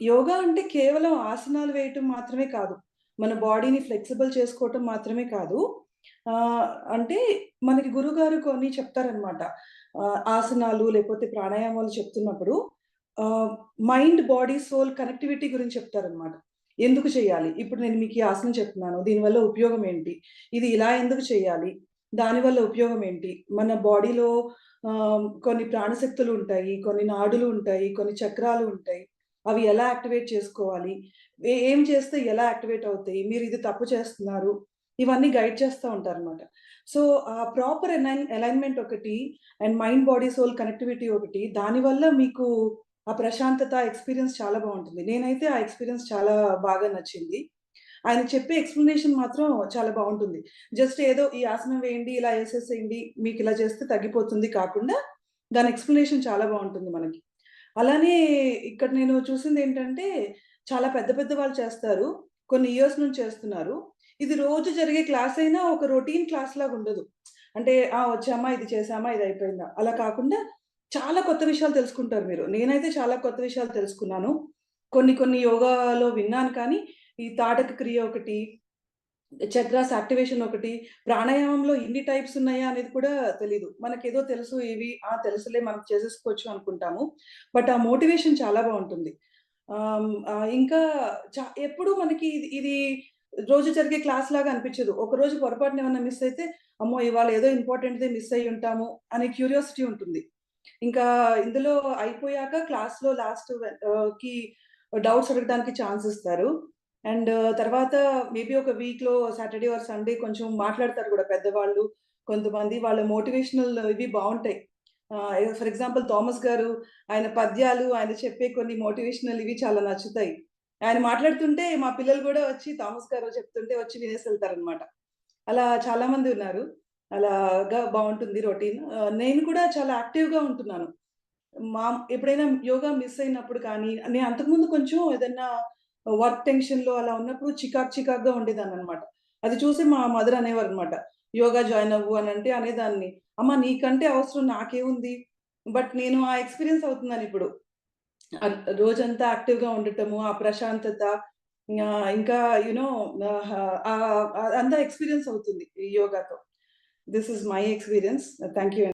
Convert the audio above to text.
యోగా అంటే కేవలం ఆసనాలు వేయటం మాత్రమే కాదు. మన బాడీని ఫ్లెక్సిబుల్ చేసుకోవటం మాత్రమే కాదు. అంటే మనకి గురుగారు కొన్ని చెప్తారనమాట. ఆసనాలు లేకపోతే ప్రాణాయామాలు చెప్తున్నప్పుడు మైండ్, బాడీ, సోల్ కనెక్టివిటీ గురించి చెప్తారనమాట. ఎందుకు చేయాలి? ఇప్పుడు నేను మీకు ఈ ఆసనం చెప్తున్నాను. దీనివల్ల ఉపయోగం ఏంటి? ఇది ఇలా ఎందుకు చేయాలి? దానివల్ల ఉపయోగం ఏంటి? మన బాడీలో కొన్ని ప్రాణశక్తులు ఉంటాయి. కొన్ని నాడులు ఉంటాయి. కొన్ని చక్రాలు ఉంటాయి. అవి ఎలా యాక్టివేట్ చేసుకోవాలి? ఏం చేస్తే ఎలా యాక్టివేట్ అవుతాయి? మీరు ఇది తప్పు చేస్తున్నారు. ఇవన్నీ గైడ్ చేస్తా ఉంటారనమాట. సో, ఆ ప్రాపర్ ఎలైన్ అలైన్‌మెంట్ ఒకటి and mind, body, soul connectivity ఒకటి. దానివల్ల మీకు ఆ ప్రశాంతత ఎక్స్‌పీరియన్స్ చాలా బాగుంటుంది నేనైతే ఆ ఎక్స్‌పీరియన్స్ చాలా బాగా నచ్చింది. ఆయన చెప్పే ఎక్స్‌ప్లనేషన్ మాత్రం చాలా బాగుంటుంది జస్ట్ ఏదో ఈ ఆసనం వేయండి, ఇలా వేసేసేయండి మీకు ఇలా చేస్తే తగ్గిపోతుంది కాకుండా, దాని ఎక్స్‌ప్లనేషన్ చాలా బాగుంటుంది మనకి. అలానే ఇక్కడ నేను చూసింది ఏంటంటే చాలా పెద్ద పెద్ద వాళ్ళు చేస్తారు. కొన్ని ఇయర్స్ నుంచి చేస్తున్నారు. ఇది రోజు జరిగే క్లాస్ అయినా ఒక రొటీన్ క్లాస్ లాగా ఉండదు అంటే ఆ! వచ్చామా, ఇది చేశామా, ఇది అయిపోయిందా, అలా కాకుండా చాలా కొత్త విషయాలు తెలుసుకుంటారు మీరు. నేనైతే చాలా కొత్త విషయాలు తెలుసుకున్నాను. కొన్ని కొన్ని యోగాలో విన్నాను కానీ, ఈ తాటక క్రియ ఒకటి, చక్రాస్ యాక్టివేషన్ ఒకటి, ప్రాణాయామంలో ఇన్ని టైప్స్ ఉన్నాయా అనేది కూడా తెలీదు. మనకేదో తెలుసు ఇవి, ఆ! తెలుసులే మనం చేసేసుకోవచ్చు అనుకుంటాము. బట్ ఆ మోటివేషన్ చాలా బాగుంటుంది ఇంకా చా ఎప్పుడు మనకి ఇది ఇది రోజు జరిగే క్లాస్ లాగా అనిపించదు. ఒక రోజు పొరపాటున ఏమన్నా మిస్ అయితే, అమ్మో! ఇవాళ ఏదో ఇంపార్టెంట్‌దే మిస్ అయ్యి ఉంటాము అనే క్యూరియాసిటీ ఉంటుంది. ఇంకా ఇందులో అయిపోయాక క్లాస్‌లో లాస్ట్కి డౌట్స్ అడగడానికి ఛాన్స్ ఇస్తారు. అండ్ తర్వాత మేబీ ఒక వీక్‌లో సాటర్‌డే ఆర్ సండే కొంచెం మాట్లాడతారు కూడా పెద్దవాళ్ళు. కొంతమంది వాళ్ళ మోటివేషనల్ ఇవి బాగుంటాయి ఫర్ ఎగ్జాంపుల్ థామస్ గారు ఆయన పద్యాలు, ఆయన చెప్పే కొన్ని మోటివేషనల్ ఇవి చాలా నచ్చుతాయి. ఆయన మాట్లాడుతుంటే మా పిల్లలు కూడా వచ్చి థామస్ గారు చెప్తుంటే వచ్చి వినేసి ఎళ్తారనమాట. అలా చాలా మంది ఉన్నారు. అలాగా బాగుంటుంది రొటీన్. నేను కూడా చాలా యాక్టివ్‌గా ఉంటున్నాను. మా ఎప్పుడైనా యోగా మిస్ అయినప్పుడు కానీ, నేను అంతకుముందు కొంచెం ఏదన్నా వర్క్ టెన్షన్లో అలా ఉన్నప్పుడు చికాక్ చికాక్గా ఉండేదాన్ని అనమాట అది చూసి మా మదర్ అనేవారనమాట. యోగా జాయిన్ అవ్వు అని అంటే అనేదాన్ని. అమ్మ నీకంటే అవసరం నాకేముంది? బట్ నేను ఆ ఎక్స్‌పీరియన్స్ అవుతున్నాను ఇప్పుడు రోజంతా యాక్టివ్‌గా ఉండటము, ఆ ప్రశాంతత ఇంకా యునో అంతా ఎక్స్‌పీరియన్స్ అవుతుంది యోగాతో. This is my experience. Thank you